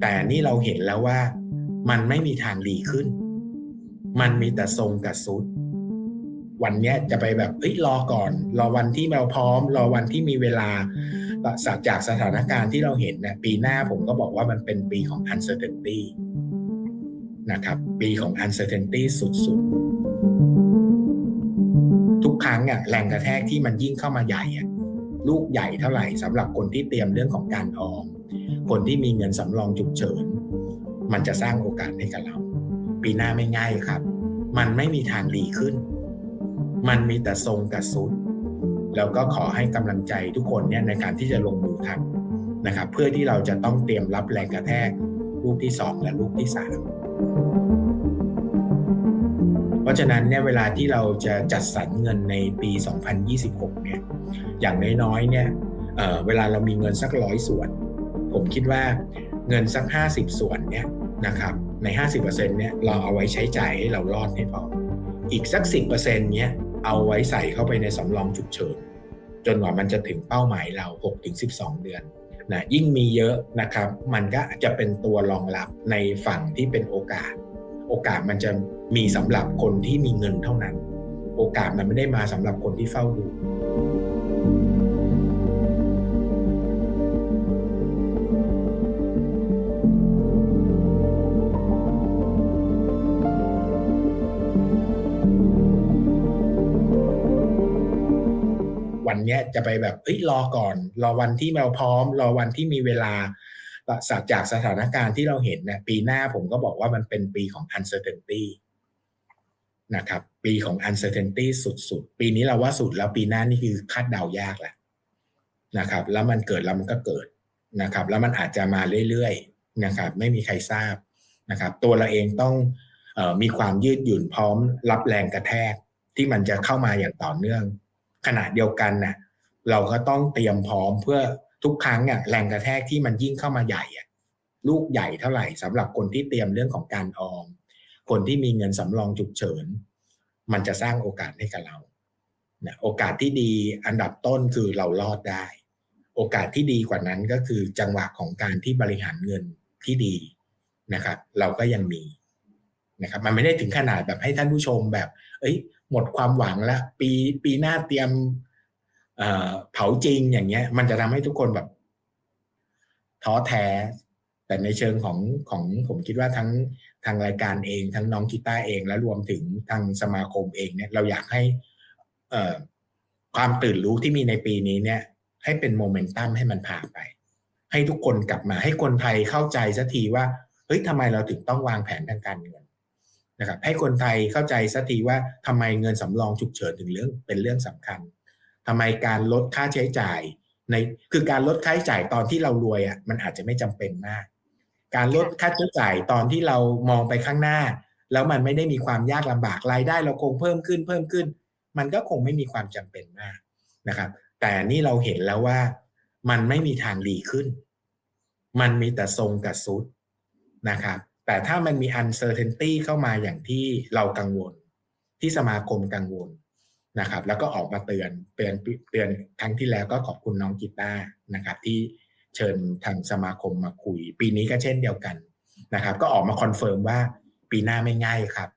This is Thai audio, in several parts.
แต่นี่เราเห็นแล้วว่า มันไม่มีทางดีขึ้น มันมีแต่ทรงกับซุด วันเนี้ยจะไปแบบเอ้ยรอก่อน รอวันที่เราพร้อม รอวันที่มีเวลาจากสถานการณ์ที่เราเห็นเนี่ยปีหน้าผมก็บอกว่ามันเป็นปีของ uncertainty นะครับ ปีของ uncertainty สุดๆ ทุกครั้งอะแรงกระแทกที่มันยิ่งเข้ามาใหญ่อะ ลูกใหญ่เท่าไหร่สำหรับคนที่เตรียมเรื่องของการออมคนที่มีเงินสำรองฉุกเฉิน มันจะสร้างโอกาสให้กับเรา ปีหน้าไม่ง่ายครับ มันไม่มีทางดีขึ้น มันมีแต่ทรงกับซุด แล้วก็ขอให้กำลังใจทุกคนเนี่ยในการที่จะลงมือทำนะครับ เพื่อที่เราจะต้องเตรียมรับแรงกระแทกลูกที่2และลูกที่3เพ ราะฉะนั้นเนี่ยเวลาที่เราจะจัดสรรเงินในปี 2026 เนี่ยอย่างน้อยๆเนี่ยเเวลาเรามีเงินสักร้อยส่วน ผมคิดว่าเงินสัก 50 ส่วนเนี่ยนะครับใน 50%เนี่ยเราเอาไว้ใช้จ่ายให้เรารอดให้พออีกสัก 10%เนี่ยเอาไว้ใส่เข้าไปในสำรองฉุกเฉินจนกว่ามันจะถึงเป้าหมายเรา 6-12 เดือนนะยิ่งมีเยอะนะครับ มันก็จะเป็นตัวรองรับในฝั่งที่เป็นโอกาส โอกาสมันจะมีสำหรับคนที่มีเงินเท่านั้น โอกาสมันไม่ได้มาสำหรับคนที่เฝ้าดูวันเนี้ยจะไปแบบเอ้ยรอก่อน รอวันที่เราพร้อม รอวันที่มีเวลา จากสถานการณ์ที่เราเห็นเนี่ยปีหน้าผมก็บอกว่ามันเป็นปีของ uncertainty นะครับปีของ uncertainty สุด ๆ ปีนี้เราว่าสุดแล้วปีหน้านี่คือคาดเดายากแหละนะครับ แล้วมันเกิดแล้วมันก็เกิดนะครับ แล้วมันอาจจะมาเรื่อยๆนะครับ ไม่มีใครทราบนะครับ ตัวเราเองต้องออมีความยืดหยุ่นพร้อมรับแรงกระแทกที่มันจะเข้ามาอย่างต่อเนื่อง ขณะเดียวกันนะ่ะเราก็ต้องเตรียมพร้อมเพื่อ ทุกครั้งอะแรงกระแทกที่มันยิ่งเข้ามาใหญ่อะลูกใหญ่เท่าไหร่สำหรับคนที่เตรียมเรื่องของการออม คนที่มีเงินสำรองฉุกเฉิน มันจะสร้างโอกาสให้กับเรานะโอกาสที่ดีอันดับต้นคือเรารอดได้ โอกาสที่ดีกว่านั้นก็คือจังหวะของการที่บริหารเงินที่ดีนะครับ เราก็ยังมีนะครับมันไม่ได้ถึงขนาดแบบให้ท่านผู้ชมแบบ เอ้ย หมดความหวังแล้วปีปีหน้าเตรียม เผาจริงอย่างเงี้ย มันจะทำให้ทุกคนแบบท้อแท้ แต่ในเชิงของของผมคิดว่าทั้งทางรายการเอง ทั้งน้องกีตาร์เอง และรวมถึงทางสมาคมเองเนี่ย เราอยากให้ความตื่นรู้ที่มีในปีนี้เนี่ย ให้เป็นโมเมนตัมให้มันพานไป ให้ทุกคนกลับมาให้คนไทยเข้าใจสักทีว่าเฮ้ยทำไมเราถึงต้องวางแผนทางการเงินนะครับให้คนไทยเข้าใจสักทีว่าทำไมเงินสำรองฉุกเฉินถึงเรื่องเป็นเรื่องสำคัญ ทำไมการลดค่าใช้จ่ายในคือการลดค่าใช้จ่ายตอนที่เรารวยอะมันอาจจะไม่จำเป็นมาก การลดค่าใช้จ่ายตอนที่เรามองไปข้างหน้า แล้วมันไม่ได้มีความยากลำบากรายได้ เราคงเพิ่มขึ้นเพิ่มขึ้น มันก็คงไม่มีความจำเป็นมากนะครับ แต่นี่เราเห็นแล้วว่ามันไม่มีทางดีขึ้น มันมีแต่ทรงกับซุดนะครับ แต่ถ้ามันมี uncertainty เข้ามาอย่างที่เรากังวล ที่สมาคมกังวล นะครับ แล้วก็ออกมาเตือนเตือนเตือนครั้งที่แล้วก็ขอบคุณน้องกีตาร์นะครับ ที่เชิญทางสมาคมมาคุย ปีนี้ก็เช่นเดียวกันนะครับ ก็ออกมาคอนเฟิร์มว่าปีหน้าไม่ง่ายครับ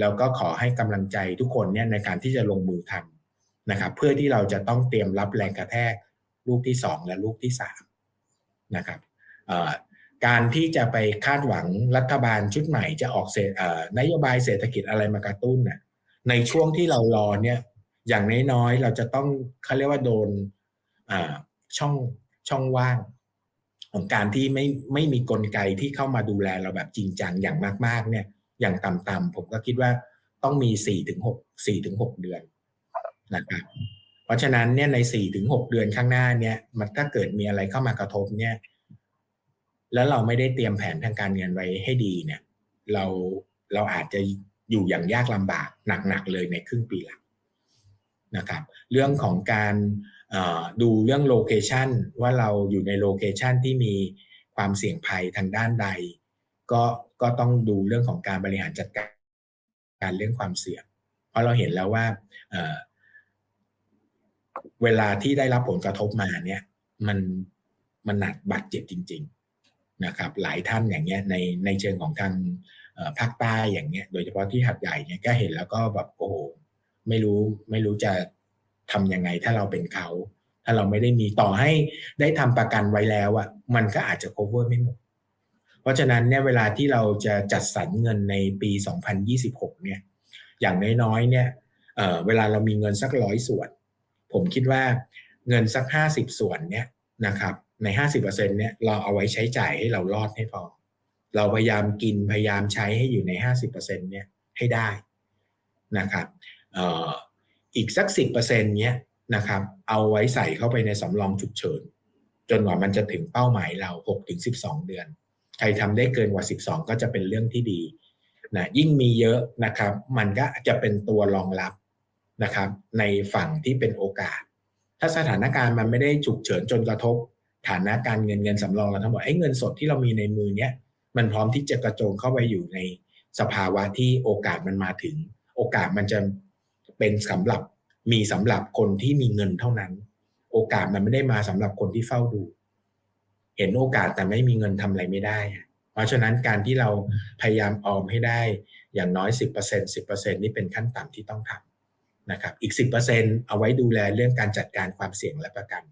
แล้วก็ขอให้กำลังใจทุกคนเนี่ยในการที่จะลงมือทำนะครับ เพื่อที่เราจะต้องเตรียมรับแรงกระแทกลูกที่สองและลูกที่สามนะครับการที่จะไปคาดหวังรัฐบาลชุดใหม่จะออกเศษนโยบายเศรษฐกิจอะไรมากระตุ้นน่ะ ในช่วงที่เรารอเนี่ย อย่างน้อยๆเราจะต้องเขาเรียกว่าโดนช่องช่องว่าง ของการที่ไม่ไม่มีกลไกที่เข้ามาดูแลเราแบบจริงจังอย่างมาก ๆ เนี่ย อย่างต่ำๆผมก็คิดว่าต้องมีสี่ถึงหกสี่ถึงหกเดือนนะครับเพราะฉะนั้นเนี่ยในสี่ถึงหกเดือนข้างหน้าเนี่ย มันถ้าเกิดมีอะไรเข้ามากระทบเนี่ย แล้วเราไม่ได้เตรียมแผนทางการเงินไว้ให้ดีเนี่ย เราเราอาจจะ อยู่อย่างยากลำบากหนักๆเลยในครึ่งปีหลังนะครับเรื่องของการดูเรื่องโลเคชันว่าเราอยู่ในโลเคชันที่มีความเสี่ยงภัยทางด้านใด ก็ก็ต้องดูเรื่องของการบริหารจัดการการเรื่องความเสี่ยง เพราะเราเห็นแล้วว่าเวลาที่ได้รับผลกระทบมาเนี่ยมันมันหนักบาดเจ็บจริง ๆนะครับ หลายท่านอย่างเงี้ยในในเชิงของทาง ภาคใต้อย่างเงี้ยโดยเฉพาะที่หัดใหญ่เนี่ยก็เห็นแล้วก็แบบโอ้โหไม่รู้ไม่รู้จะทำยังไงถ้าเราเป็นเขา ถ้าเราไม่ได้มีต่อให้ได้ทำประกันไว้แล้วอะมันก็อาจจะ cover ไม่หมด เพราะฉะนั้นเนี่ยเวลาที่เราจะจัดสรรเงินในปี 2026 เนี่ย อย่างน้อยๆเนี่ยเเวลาเรามีเงินสักร้อยส่วน ผมคิดว่าเงินสัก 50 ส่วนเนี่ยนะครับใน 50%เนี่ยเราเอาไว้ใช้จ่ายให้เรารอดให้พอ เราพยายามกินพยายามใช้ให้อยู่ใน 50%เนี่ยให้ได้นะครับอีกสัก 10%เนี้ยนะครับเอาไว้ใส่เข้าไปในสำรองฉุกเฉิน จนกว่ามันจะถึงเป้าหมายเรา 6-12 เดือน ใครทำได้เกินกว่า 12 ก็จะเป็นเรื่องที่ดีนะยิ่งมีเยอะนะครับมันก็จะเป็นตัวรองรับนะครับในฝั่งที่เป็นโอกาส ถ้าสถานการณ์มันไม่ได้ฉุกเฉินจนกระทบ ฐานะการเงินเงินสำรองเราทั้งหมดไอ้เงินสดที่เรามีในมือเนี้ย มันพร้อมที่จะกระโจนเข้าไปอยู่ในสภาวะที่โอกาสมันมาถึง โอกาสมันจะเป็นสำหรับมีสำหรับคนที่มีเงินเท่านั้น โอกาสมันไม่ได้มาสำหรับคนที่เฝ้าดู เห็นโอกาสแต่ไม่มีเงินทำอะไรไม่ได้ เพราะฉะนั้นการที่เราพยายามออมให้ได้อย่างน้อย 10% 10%นี่เป็นขั้นต่ำที่ต้องทำนะครับอีก 10%เอาไว้ดูแลเรื่องการจัดการความเสี่ยงและประกัน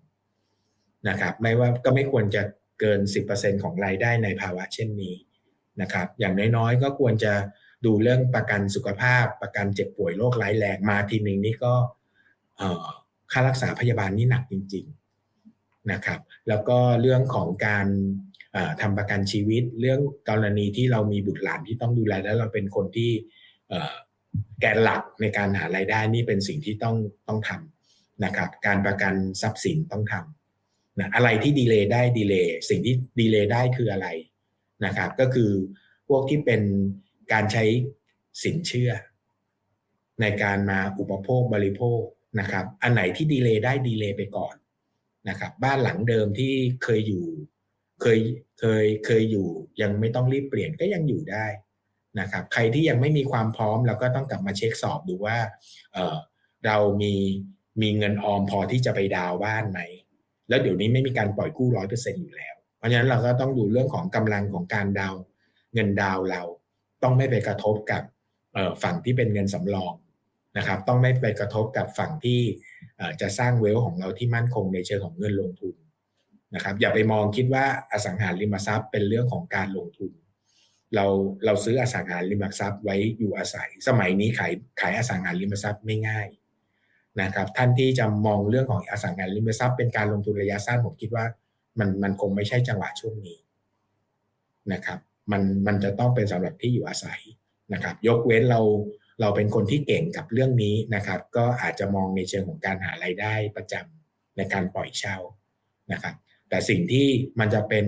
นะครับไม่ว่าก็ไม่ควรจะ เกิน 10%ของรายได้ในภาวะเช่นนี้นะครับ อย่างน้อยๆ ก็ควรจะดูเรื่องประกันสุขภาพ ประกันเจ็บป่วยโรคร้ายแรงมาทีหนึ่งนี่ก็ค่ารักษาพยาบาลนี่หนักจริง ๆนะครับ แล้วก็เรื่องของการเอ่อทำประกันชีวิต เรื่องกรณีที่เรามีบุตรหลานที่ต้องดูแลแล้วเราเป็นคนที่แกนหลักในการหารายได้นี่เป็นสิ่งที่ต้องต้องทำนะครับ การประกันทรัพย์สินต้องทำ นะอะไรที่ดีเลย์ได้ดีเลย์สิ่งที่ดีเลย์ได้คืออะไรนะครับก็คือพวกที่เป็นการใช้สินเชื่อ ในการมาอุปโภคบริโภคนะครับ อันไหนที่ดีเลย์ได้ดีเลย์ไปก่อนนะครับ บ้านหลังเดิมที่เคยอยู่เคยเคยเคยอยู่ ยังไม่ต้องรีบเปลี่ยนก็ยังอยู่ได้นะครับ ใครที่ยังไม่มีความพร้อมเราก็ต้องกลับมาเช็คสอบดูว่าเเรามีมีเงินออมพอที่จะไปดาวบ้านไหม แล้วเดี๋ยวนี้ไม่มีการปล่อยกู้ร้อยเปอร์เซ็นอยู่แล้ว เพราะฉะนั้นเราก็ต้องดูเรื่องของกำลังของการดาวเงินดาวเราต้องไม่ไปกระทบกับฝั่งที่เป็นเงินสำรองนะครับ ต้องไม่ไปกระทบกับฝั่งที่จะสร้างเวลของเราที่มั่นคงในเชิงของเงินลงทุนนะครับ อย่าไปมองคิดว่าอสังหาริมทรัพย์เป็นเรื่องของการลงทุน เราเราซื้ออสังหาริมทรัพย์ไว้อยู่อาศัย สมัยนี้ขายขายอสังหาริมทรัพย์ไม่ง่าย นะครับท่านที่จะมองเรื่องของอสังหาริมทรัพย์เป็นการลงทุนระยะสั้นผมคิดว่ามันมันคงไม่ใช่จังหวะช่วงนี้นะครับมันมันจะต้องเป็นสำหรับที่อยู่อาศัยนะครับ ยกเว้นเราเราเป็นคนที่เก่งกับเรื่องนี้นะครับ ก็อาจจะมองในเชิงของการหารายได้ประจำในการปล่อยเช่านะครับ แต่สิ่งที่มันจะเป็น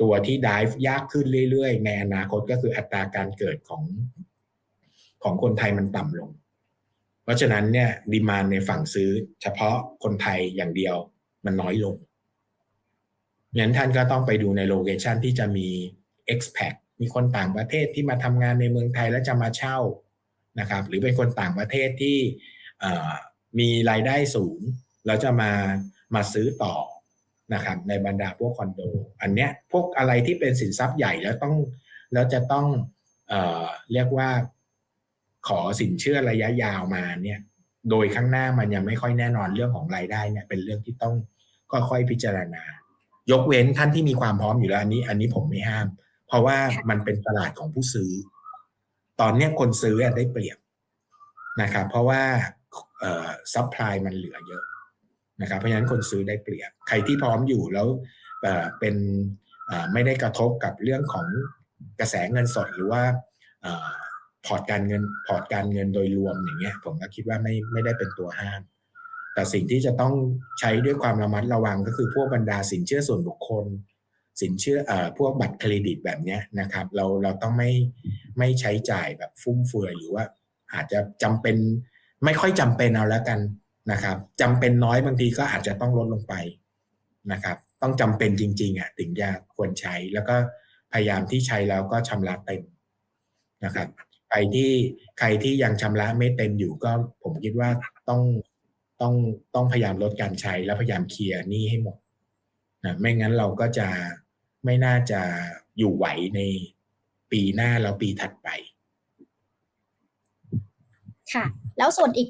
ตัวที่ดิฟยากขึ้นเรื่อยๆ ในอนาคตก็คืออัตราการเกิดของของคนไทยมันต่ำลง เพราะฉะนั้นเนี่ยดีมานในฝั่งซื้อเฉพาะคนไทยอย่างเดียวมันน้อยลงงั้นท่านก็ต้องไปดูในโลเคชันที่จะมี expat มีคนต่างประเทศที่มาทำงานในเมืองไทยแล้วจะมาเช่านะครับหรือเป็นคนต่างประเทศที่มีรายได้สูงแล้วจะมามาซื้อต่อนะครับในบรรดาพวกคอนโด อันเนี้ยพวกอะไรที่เป็นสินทรัพย์ใหญ่แล้วต้องแล้วจะต้องเอเรียกว่า ขอสินเชื่อระยะยาวมาเนี่ย โดยข้างหน้ามันยังไม่ค่อยแน่นอนเรื่องของรายได้เนี่ย เป็นเรื่องที่ต้องค่อยๆพิจารณา ยกเว้นท่านที่มีความพร้อมอยู่แล้วอันนี้ อันนี้ผมไม่ห้าม เพราะว่ามันเป็นตลาดของผู้ซื้อ ตอนนี้คนซื้อได้เปรียบนะครับเพราะว่าเอ่อซัพพลายมันเหลือเยอะนะครับเพราะฉะนั้นคนซื้อได้เปรียบ ใครที่พร้อมอยู่แล้วเอ่อเป็นอ่อไม่ได้กระทบกับเรื่องของกระแสเงินสดหรือว่า พอร์ตการเงินพอร์ตการเงินโดยรวมอย่างเงี้ยผมก็คิดว่าไม่ไม่ได้เป็นตัวห้าม แต่สิ่งที่จะต้องใช้ด้วยความระมัดระวังก็คือพวกบรรดาสินเชื่อส่วนบุคคล สินเชื่อเอ่อพวกบัตรเครดิตแบบเนี้ยนะครับ เราเราต้องไม่ไม่ใช้จ่ายแบบฟุ่มเฟือยหรือว่าอาจจะจำเป็นไม่ค่อยจำเป็นเอาแล้วกันนะครับจำเป็นน้อยบางทีก็อาจจะต้องลดลงไปนะครับ ต้องจำเป็นจริง ๆอะถึงจะควรใช้แล้วก็พยายามที่ใช้แล้วก็ชำระเต็มนะครับ ใครที่ใครที่ยังชำระไม่เต็มอยู่ก็ผมคิดว่าต้องต้องต้องพยายามลดการใช้แล้วพยายามเคลียร์หนี้ให้หมดนะไม่งั้นเราก็จะไม่น่าจะอยู่ไหวในปีหน้าแล้วปีถัดไป ค่ะ แล้วส่วนอีก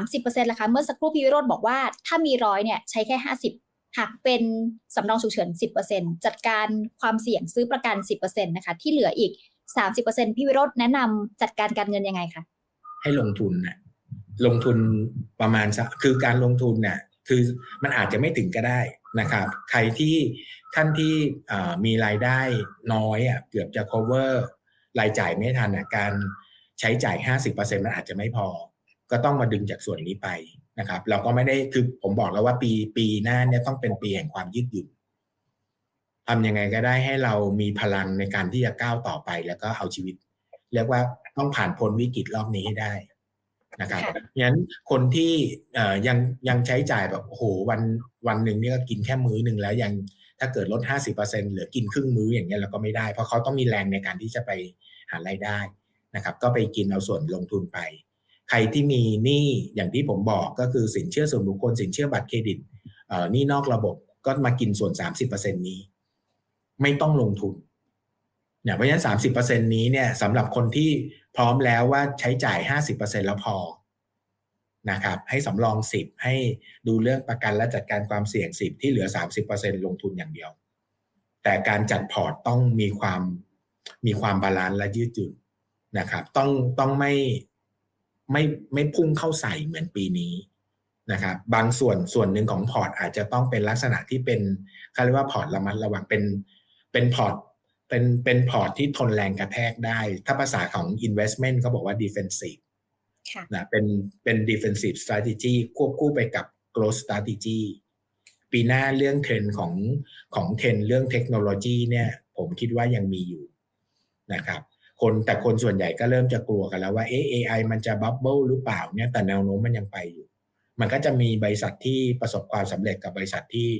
30%ล่ะคะ เมื่อสักครู่พี่วิโรจน์บอกว่าถ้ามีร้อยเนี่ยใช้แค่50หากเป็นสำรองฉุกเฉิน10%จัดการความเสี่ยงซื้อประกัน10%นะคะ ที่เหลืออีก 30%พี่วิโรจน์แนะนำจัดการการเงินยังไงคะ ให้ลงทุนนะลงทุนประมาณสักคือการลงทุนเนี่ยคือมันอาจจะไม่ถึงก็ได้นะครับ ใครที่ท่านที่เอ่อมีรายได้น้อยอะเกือบจะ cover รายจ่ายไม่ทันอะการใช้จ่าย 50%มันอาจจะไม่พอ ก็ต้องมาดึงจากส่วนนี้ไปนะครับ เราก็ไม่ได้คือผมบอกแล้วว่าปีปีหน้าเนี่ยต้องเป็นปีแห่งความยืดหยุ่น ทำยังไงก็ได้ให้เรามีพลังในการที่จะก้าวต่อไปแล้วก็เอาชีวิต เรียกว่าต้องผ่านพ้นวิกฤตรอบนี้ให้ได้นะครับค่ะงั้นคนที่เอ่อยังยังใช้จ่ายแบบโอ้โหวันวันหนึ่งเนี่ยก็กินแค่มื้อหนึ่งแล้วยังถ้าเกิดลด 50%เหลือกินครึ่งมื้ออย่างเงี้ยเราก็ไม่ได้ เพราะเขาต้องมีแรงในการที่จะไปหารายได้นะครับ ก็ไปกินเอาส่วนลงทุนไป ใครที่มีหนี้อย่างที่ผมบอกก็คือสินเชื่อส่วนบุคคลสินเชื่อบัตรเครดิตเอ่อหนี้นอกระบบก็มากินส่วน 30%นี้ ไม่ต้องลงทุนเนี่ยเพราะฉะนั้นสามสิบเปอร์เซ็นนี้เนี่ยสำหรับคนที่พร้อมแล้วว่าใช้จ่ายห้าสิบเปอร์เซ็นแล้วพอนะครับ ให้สำรองสิบให้ดูเรื่องประกันและจัดการความเสี่ยงสิบที่เหลือสามสิบเปอร์เซ็นลงทุนอย่างเดียว แต่การจัดพอร์ตต้องมีความมีความบาลานซ์และยืดหยุ่นนะครับ ต้องต้องไม่ไม่ไม่พุ่งเข้าใส่เหมือนปีนี้นะครับบางส่วนส่วนหนึ่งของพอร์ตอาจจะต้องเป็นลักษณะที่เป็นเขาเรียกว่าพอร์ตระมัดระวังเป็น เป็นพอร์ตเป็นเป็นพอร์ตที่ทนแรงกระแทกได้ ถ้าภาษาของ investment เขาบอกว่า defensive ค่ะนะเป็นเป็น defensive strategy ควบคู่ไปกับ growth strategy ปีหน้าเรื่องเทรนด์ของของเทรนด์เรื่องเทคโนโลยีเนี่ยผมคิดว่ายังมีอยู่นะครับคนแต่คนส่วนใหญ่ก็เริ่มจะกลัวกันแล้วว่าเอ๊ะ AI มันจะบับเบิลหรือเปล่าเนี่ยแต่แนวโน้มมันยังไปอยู่ มันก็จะมีบริษัทที่ประสบความสำเร็จกับบริษัทที่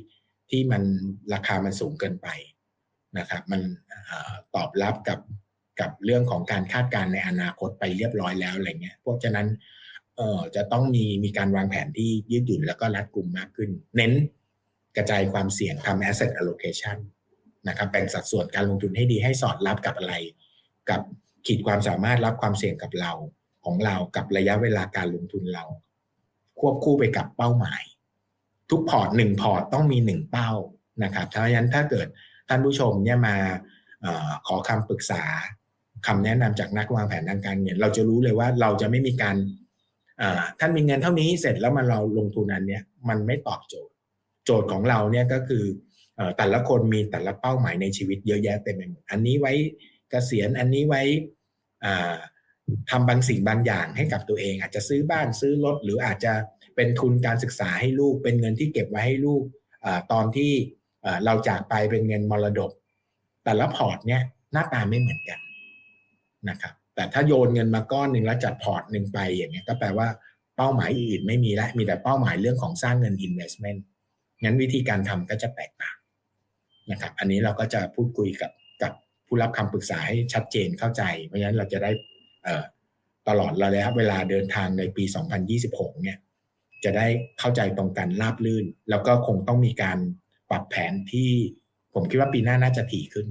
ที่มันราคามันสูงเกินไป นะครับมันอตอบรับกับกับเรื่องของการคาดการณ์ในอนาคตไปเรียบร้อยแล้วอะไรเงี้ยเพราะฉะนั้นเออจะต้องมีมีการวางแผนที่ยืดหยุ่นแล้วก็รัดกลุ่มมากขึ้น เน้นกระจายความเสี่ยงทำ asset allocation นะครับแบ่งสัดส่วนการลงทุนให้ดีให้สอดรับกับอะไร กับขีดความสามารถรับความเสี่ยงกับเราของเรากับระยะเวลาการลงทุนเรา ควบคู่ไปกับเป้าหมาย ทุกพอร์ตหนึ่งพอร์ตต้องมีหนึ่งเป้านะครับเพราะฉะนั้นถ้าเกิดานผู้ชมเนี่ยมาอขอคำปรึกษาคำแนะนำจากนักวางแผนทางการเงินเราจะรู้เลยว่าเราจะไม่มีการท่านมีเงินเท่านี้เสร็จแล้วมันเราลงทุนอันเนี้ยมันไม่ตอบโจทย์ โจทย์ของเราเนี่ยก็คืออแต่ละคนมีแต่ละเป้าหมายในชีวิตเยอะแยะเต็มไปหมดอันนี้ไว้เกษียณอันนี้ไว้อ่าทำบางสิ่งบางอย่างให้กับตัวเอง อาจจะซื้อบ้านซื้อรถหรืออาจจะเป็นทุนการศึกษาให้ลูก เป็นเงินที่เก็บไว้ให้ลูกอตอนที่ เราจากไปเป็นเงินมรดก แต่ละพอร์ตเนี่ยหน้าตาไม่เหมือนกันนะครับแต่ถ้าโยนเงินมาก้อนหนึ่งแล้วจัดพอร์ตหนึ่งไปอย่างเงี้ยก็แปลว่าเป้าหมายอื่นไม่มีแล้วมีแต่เป้าหมายเรื่องของสร้างเงิน investment งั้นวิธีการทำก็จะแตกต่างนะครับ อันนี้เราก็จะพูดคุยกับกับผู้รับคำปรึกษาให้ชัดเจนเข้าใจ เพราะฉะนั้นเราจะได้เอ่อตลอดระยะเวลาเดินทางในปี 2026 เนี่ยจะได้เข้าใจตรงกันราบลื่น แล้วก็คงต้องมีการ ปรับแผนที่ผมคิดว่าปีหน้าน่าจะถี่ขึ้น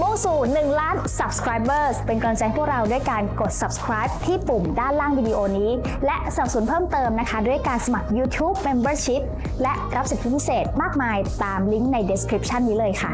มุ่งสู่1ล้าน subscribers เป็นกำลังใจพวกเราด้วยการกด subscribe ที่ปุ่มด้านล่างวิดีโอนี้ และสนับสนุนเพิ่มเติมนะคะ ด้วยการสมัคร YouTube Membership และรับสิทธิพิเศษมากมายตามลิงก์ใน description นี้เลยค่ะ